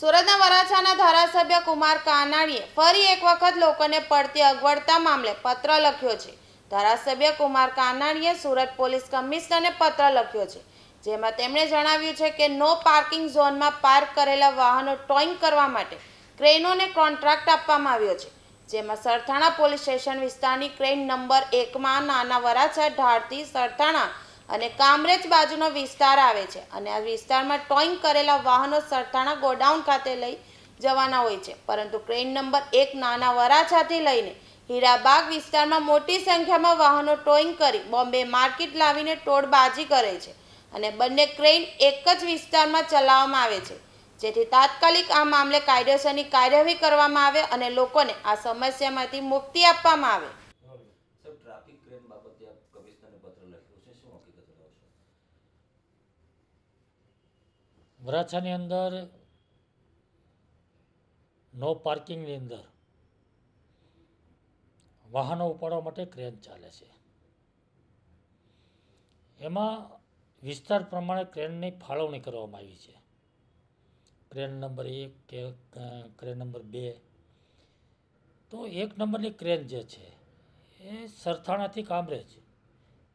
સુરતના વરાછાના ધારાસભ્ય કુમાર કાનાણીએ ફરી એક વખત લોકોને પડતી અગવડતા મામલે પત્ર લખ્યો છે. ધારાસભ્ય કુમાર કાનાણીએ સુરત પોલીસ કમિશનરને પત્ર લખ્યો છે, જેમાં તેમણે જણાવ્યું છે કે નો પાર્કિંગ ઝોનમાં પાર્ક કરેલા વાહનો ટોઈંગ કરવા માટે ક્રેનોને કોન્ટ્રાક્ટ આપવામાં આવ્યો છે, જેમાં સરથાણા પોલીસ સ્ટેશન વિસ્તારની ક્રેન નંબર એકમાં નાના વરાછા ઢાળથી સરથાણા અને કામરેજ બાજુનો વિસ્તાર આવે છે. અને આ વિસ્તારમાં ટોઈંગ કરેલા વાહનો સરથાણા ગોડાઉન ખાતે લઈ જવાના હોય છે. પરંતુ ક્રેન નંબર એક નાના વરાછાથી લઈને હીરાબાગ વિસ્તારમાં મોટી સંખ્યામાં વાહનો ટોઈંગ કરી બોમ્બે માર્કેટ લાવીને ટોળબાજી કરે છે. અને બંને ક્રેન એક જ વિસ્તારમાં ચલાવવામાં આવે છે. જેથી તાત્કાલિક આ મામલે કાયદેસરની કાર્યવાહી કરવામાં આવે અને લોકોને આ સમસ્યામાંથી મુક્તિ આપવામાં આવે સાહેબ ટ્રાફિક ક્રેન બાબતે આપ કમિશનરને પત્ર લખ્યો છે શું હકીકત જણાવશો વરાછાની અંદર નો પાર્કિંગની અંદર વાહનો ઉપાડવા માટે ક્રેન ચાલે છે. એમાં વિસ્તાર પ્રમાણે ક્રેનની ફાળવણી કરવામાં આવી છે. ક્રેન નંબર એક કે ક્રેન નંબર બે. તો એક નંબરની ક્રેન જે છે, એ સરથાણાથી કામરેજ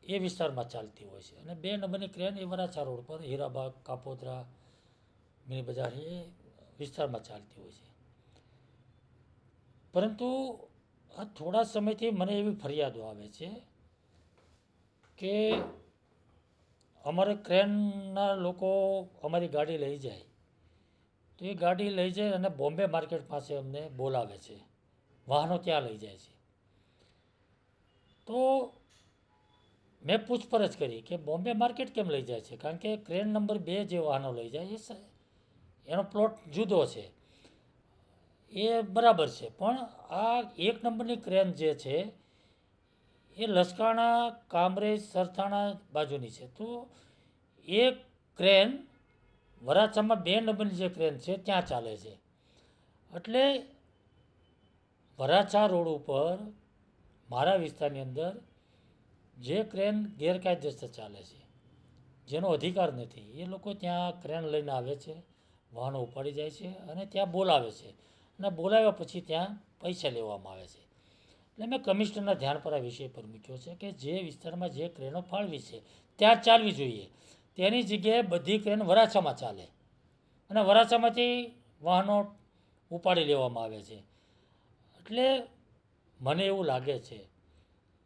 એ વિસ્તારમાં ચાલતી હોય છે. અને બે નંબરની ક્રેન એ વરાછા રોડ પર, હીરાબાગ, કાપોદ્રા મિની બજાર એ વિસ્તારમાં ચાલતી હોય છે. પરંતુ આ થોડા સમયથી મને એવી ફરિયાદો આવે છે કે અમારે ક્રેનના લોકો અમારી ગાડી લઈ જાય. તો એ ગાડી લઈ જાય અને બોમ્બે માર્કેટ પાસે અમને બોલાવે છે. વાહનો ત્યાં લઈ જાય છે. તો મેં પૂછપરછ કરી કે બોમ્બે માર્કેટ કેમ લઈ જાય છે? કારણ કે ક્રેન નંબર બે જે વાહનો લઈ જાય એ એનો પ્લોટ જુદો છે. એ બરાબર છે. પણ આ એક નંબરની ક્રેન જે છે, એ લસકાણા, કામરેજ, સરથાણા બાજુની છે. તો એ ક્રેન વરાછામાં બે નંબરની જે ક્રેન છે, ત્યાં ચાલે છે. એટલે વરાછા રોડ ઉપર, મારા વિસ્તારની અંદર, જે ક્રેન ગેરકાયદેસર ચાલે છે, જેનો અધિકાર નથી, એ લોકો ત્યાં ક્રેન લઈને આવે છે. વાહનો ઉપાડી જાય છે અને ત્યાં બોલાવે છે. અને બોલાવ્યા પછી ત્યાં પૈસા લેવામાં આવે છે. એટલે મેં કમિશનરના ધ્યાન પર આ વિષય પર મૂક્યો છે કે જે વિસ્તારમાં જે ક્રેનો ફાળવી છે, ત્યાં ચાલવી જોઈએ. તેની જગ્યાએ બધી ક્રેન વરાછામાં ચાલે. અને વરાછામાંથી વાહનો ઉપાડી લેવામાં આવે છે. એટલે મને એવું લાગે છે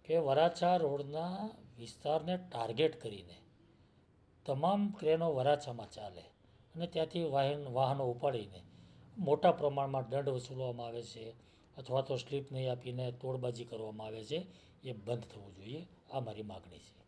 કે વરાછા રોડના વિસ્તારને ટાર્ગેટ કરીને તમામ ક્રેનો વરાછામાં ચાલે. અને ત્યાંથી વાહન, વાહનો ઉપાડીને મોટા પ્રમાણમાં દંડ વસૂલવામાં આવે છે અથવા તો સ્લીપ નહીં આપીને તોડબાજી કરવામાં આવે છે, એ બંધ થવું જોઈએ. આ મારી માગણી છે.